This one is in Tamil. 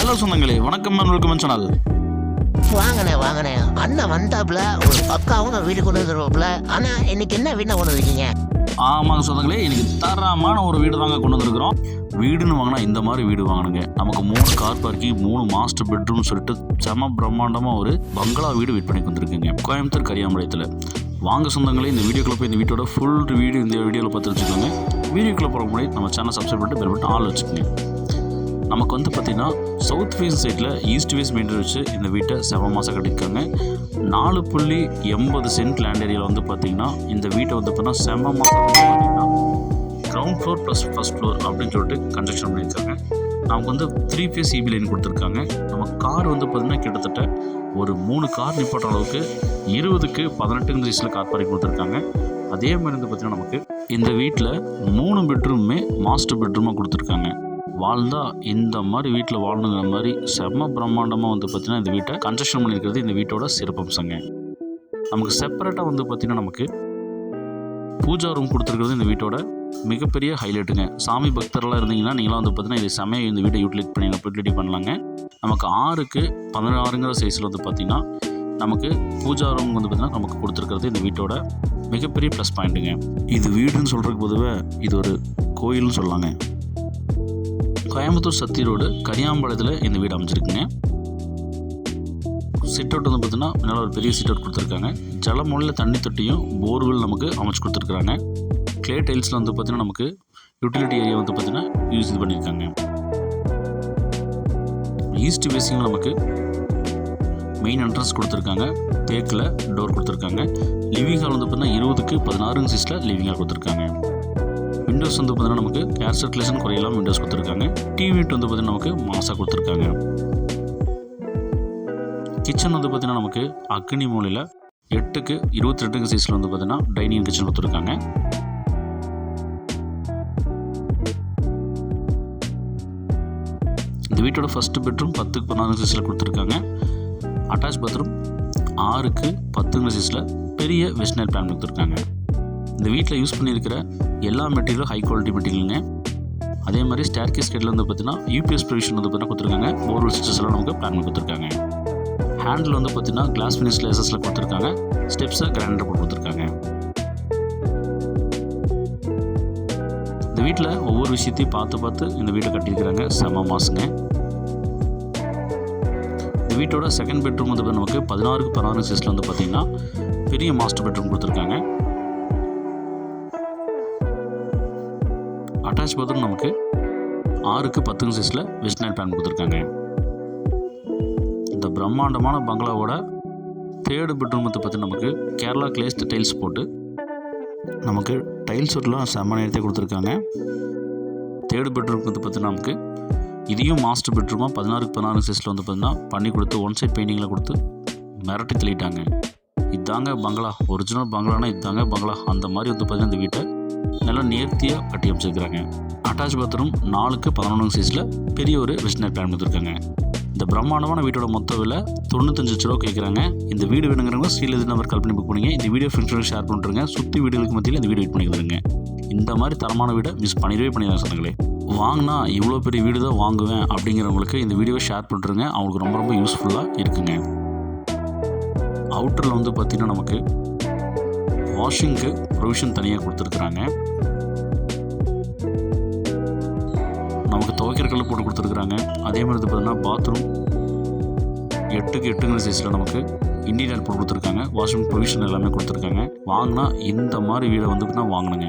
ஹலோ சொந்தங்களே வணக்கம் வெல்கம் சேனல். வாங்கண்ணே வாங்கண்ணே. அண்ணன் வந்தாப்புல ஒரு பக்காவும் வீடு கொண்டு வந்துருவாப்புல. ஆனா இன்னைக்கு என்ன வீணா கொண்டு வந்திருக்கீங்க? ஆமாங்க சொந்தங்களே இன்னைக்கு தரமான ஒரு வீடு தாங்க கொண்டு வந்திருக்கிறோம். வீடுன்னு வாங்கினா இந்த மாதிரி வீடு வாங்கணுங்க. நமக்கு மூணு கார் பார்க்கிங் மூணு மாஸ்டர் பெட்ரூம் சொல்லிட்டு செம பிரம்மாண்டமாக ஒரு பங்களா வீடு விற்பனைக்கு வந்திருக்குங்க. கோயம்புத்தூர் கரியாம்பாளையத்தில். வாங்க சொந்தங்களே இந்த வீடியோக்குள்ள போய் இந்த வீட்டோட ஃபுல் வீடியோ இந்த வீடியோவில் பார்த்து வச்சுக்கோங்க வீடியோக்குள்ள போகிற முன்னாடி நம்ம சேனல் சப்ஸ்கிரைப் பண்ணிட்டு பெல் பட்டன் ஆள் வச்சுக்கோங்க. நமக்கு வந்து பார்த்திங்கன்னா சவுத் ஃபேஸ் சைடில் ஈஸ்ட் வேஸ்ட் மீட்டர் வச்சு இந்த வீட்டை செவ மாதம் கட்டியிருக்காங்க நாலு புள்ளி எண்பது சென்ட் லேண்ட் ஏரியாவில் வந்து பார்த்திங்கன்னா இந்த வீட்டை வந்து பார்த்தீங்கன்னா செம மாதம் பார்த்தீங்கன்னா ground floor plus first floor அப்படின்னு சொல்லிட்டு கன்ஸ்ட்ரக்ஷன் பண்ணியிருக்காங்க. நமக்கு வந்து த்ரீ ஃபேஸ் இபி லைன் கொடுத்துருக்காங்க. நம்ம கார் வந்து பார்த்திங்கன்னா கிட்டத்தட்ட ஒரு மூணு கார் நிப்பாட்டுற அளவுக்கு இருபதுக்கு பதினெட்டு வயசில் கார் பார்க்கிங் கொடுத்துருக்காங்க. அதே மாதிரி வந்து பார்த்திங்கன்னா நமக்கு இந்த வீட்டில் மூணு பெட்ரூமே மாஸ்டர் பெட்ரூமாக கொடுத்துருக்காங்க. வாழ்ந்தா இந்த மாதிரி வீட்டில் வாழணுங்கிற மாதிரி செம்ம பிரம்மாண்டமாக வந்து பார்த்திங்கன்னா இந்த வீட்டை கன்ஸ்ட்ரக்ஷன் பண்ணியிருக்கிறது இந்த வீட்டோட சிறப்பம்சங்க நமக்கு செப்பரேட்டாக வந்து பார்த்திங்கன்னா நமக்கு பூஜா ரூம் கொடுத்துருக்கிறது இந்த வீட்டோட மிகப்பெரிய ஹைலைட்டுங்க சாமி பக்தர்லாம் இருந்தீங்கன்னா நீங்களாம் வந்து பார்த்தீங்கன்னா இது செமையை இந்த வீட்டை யூட்டிலைட் பண்ணி யூட்டிலிட்டி பண்ணலாங்க. நமக்கு ஆறுக்கு பதினாறுங்கிற சைஸில் வந்து பார்த்திங்கன்னா நமக்கு பூஜா ரூம் வந்து பார்த்திங்கன்னா நமக்கு கொடுத்துருக்கிறது இந்த வீட்டோட மிகப்பெரிய ப்ளஸ் பாயிண்ட்டுங்க இது வீடுன்னு சொல்கிறதுக்கு பொதுவாக இது ஒரு கோயில்னு சொல்லலாங்க. கோயம்புத்தூர் சத்தி ரோடு கரியாம்பாளையத்தில் இந்த வீடு அமைஞ்சிருக்குங்க. சிட் அவுட் வந்து பார்த்தீங்கன்னா நல்ல ஒரு பெரிய சிட் அவுட் கொடுத்துருக்காங்க. ஜலமொழியில் தண்ணி தொட்டியும் போர்வெல் நமக்கு அமைச்சு கொடுத்துருக்குறாங்க. க்ளே டைல்ஸில் வந்து பார்த்தீங்கன்னா நமக்கு யூட்டிலிட்டி ஏரியா வந்து பார்த்தீங்கன்னா யூஸ் இது பண்ணியிருக்காங்க ஈஸ்ட் ஃபேஸிங்கில் நமக்கு மெயின் என்ட்ரன்ஸ் கொடுத்துருக்காங்க. தேக்கில் டோர் கொடுத்துருக்காங்க. லிவிங் ஹால் வந்து பார்த்தீங்கன்னா இருபதுக்கு பதினாறு சைஸில் லிவிங் ஹால் கொடுத்துருக்காங்க. விண்டோஸ் வந்து பார்த்தீங்கன்னா நமக்கு ஏர் சர்க்குலேஷன் குறையெல்லாம் விண்டோஸ் கொடுத்துருக்காங்க. டிவி யூனிட் வந்து பார்த்தீங்கன்னா நமக்கு மாசாக கொடுத்துருக்காங்க. கிச்சன் வந்து பார்த்தீங்கன்னா நமக்கு அக்னி மூலையில் எட்டுக்கு இருபத்தி ரெண்டுக்கு சைஸில் வந்து பார்த்தீங்கன்னா டைனிங் கிச்சன் கொடுத்துருக்காங்க. இந்த வீட்டோட ஃபஸ்ட்டு பெட்ரூம் பத்துக்கு பதினாறு சைஸில் கொடுத்துருக்காங்க. அட்டாச் பாத்ரூம் ஆறுக்கு பத்துங்கிற சைஸில் பெரிய வெஸ்டர்ன் பிளான் கொடுத்துருக்காங்க. இந்த வீட்டில் யூஸ் பண்ணியிருக்கிற எல்லா மெட்டீரியலும் ஹை குவாலிட்டி மெட்டீரியலுங்க அதே மாதிரி ஸ்டேர் கேஸ் கேட்டில் வந்து பார்த்தீங்கன்னா யூபிஎஸ் ப்ரொவிஷன் வந்து பார்த்தீங்கன்னா கொடுத்துருக்காங்க. போர்வெல் ஸ்விட்சஸ் எல்லாம் நமக்கு பிளான் கொடுத்துருக்காங்க. ஹேண்டில் வந்து பார்த்தீங்கன்னா கிளாஸ் ஃபினிஷ் லேசஸில் கொடுத்துருக்காங்க. ஸ்டெப்ஸை கிரைண்டர் போட்டு கொடுத்துருக்காங்க. இந்த வீட்டில் ஒவ்வொரு விஷயத்தையும் பார்த்து பார்த்து இந்த வீட்டை கட்டியிருக்கிறாங்க. செம மாசுங்க. இந்த வீட்டோட செகண்ட் பெட்ரூம் வந்து நமக்கு பதினாறுக்கு பதினாறு சைஸில் வந்து பார்த்தீங்கன்னா பெரிய மாஸ்டர் பெட்ரூம் கொடுத்துருக்காங்க. அட்டாச் பாத்ரூம் நமக்கு ஆறுக்கு பத்துங்க சைஸில் வெஸ்ட் நைட் பிளான் கொடுத்துருக்காங்க. இந்த பிரம்மாண்டமான பங்களாவோட தேர்டு பெட்ரூமத்தை பற்றி நமக்கு கேரளா கிளேஸ்ட் டைல்ஸ் போட்டு நமக்கு டைல்ஸ் ஒட்டெலாம் செம்ம நேரத்தை கொடுத்துருக்காங்க. தேர்டு பெட்ரூமத்தை பற்றி நமக்கு இதையும் மாஸ்டர் பெட்ரூமாக பதினாறுக்கு பதினாறு சைஸில் வந்து பார்த்தீங்கன்னா பண்ணி கொடுத்து ஒன் சைட் பெயிண்டிங்கில் கொடுத்து மிரட்டி தள்ளிட்டாங்க. இதாங்க பங்களா. ஒரிஜினல் பங்களானா இதாங்க பங்களா. அந்த மாதிரி வந்து பார்த்தீங்கன்னா இந்த வீட்டை நல்லா நேர்த்தியாக கட்டி அமைச்சிருக்கிறாங்க. அட்டாச் பாத்ரூம் நாலுக்கு பதினொன்று சைஸில் பெரிய ஒரு வெஸ்டர்னர் பிளான் கொடுத்துருக்காங்க. இந்த பிரம்மாண்டமான வீட்டோட மொத்த விலை தொண்ணூத்தஞ்சு லட்ச ரூபா கேட்குறாங்க இந்த வீடு வேணுங்கிறவங்க ஸ்ரீலதி நம்பர் கால் பண்ணி புக் பண்ணுங்க. இந்த வீடியோ ஃப்ரெண்ட்ஸோட ஷேர் பண்ணுறேங்க சுற்றி வீடுகளுக்கு மத்தியில் இந்த வீடியோ வெயிட் பண்ணிக்கிறதுங்க இந்த மாதிரி தரமான வீடை மிஸ் பண்ணிடவே பண்ணிடுறாங்க சொந்தங்களே வாங்கினா இவ்வளோ பெரிய வீடு தான் வாங்குவேன் அப்படிங்கிறவங்களுக்கு இந்த வீடியோவை ஷேர் பண்ணுறேங்க அவங்களுக்கு ரொம்ப ரொம்ப யூஸ்ஃபுல்லாக இருக்குங்க. அவுட்டரில் வந்து பார்த்திங்கன்னா நமக்கு வாஷிங்க்கு ப்ரொவிஷன் தனியாக கொடுத்துருக்குறாங்க. நமக்கு துவைக்கிற கல் போட்டு கொடுத்துருக்குறாங்க. அதே மாதிரி வந்து பார்த்தீங்கன்னா பாத்ரூம் எட்டுக்கு எட்டுங்கிற சைஸில் நமக்கு இன்டீரியர் போட்டு கொடுத்துருக்காங்க. வாஷிங் ப்ரொவிஷன் எல்லாமே கொடுத்துருக்காங்க. வாங்கினா இந்த மாதிரி வீடை வந்து நான் வாங்கணுங்க.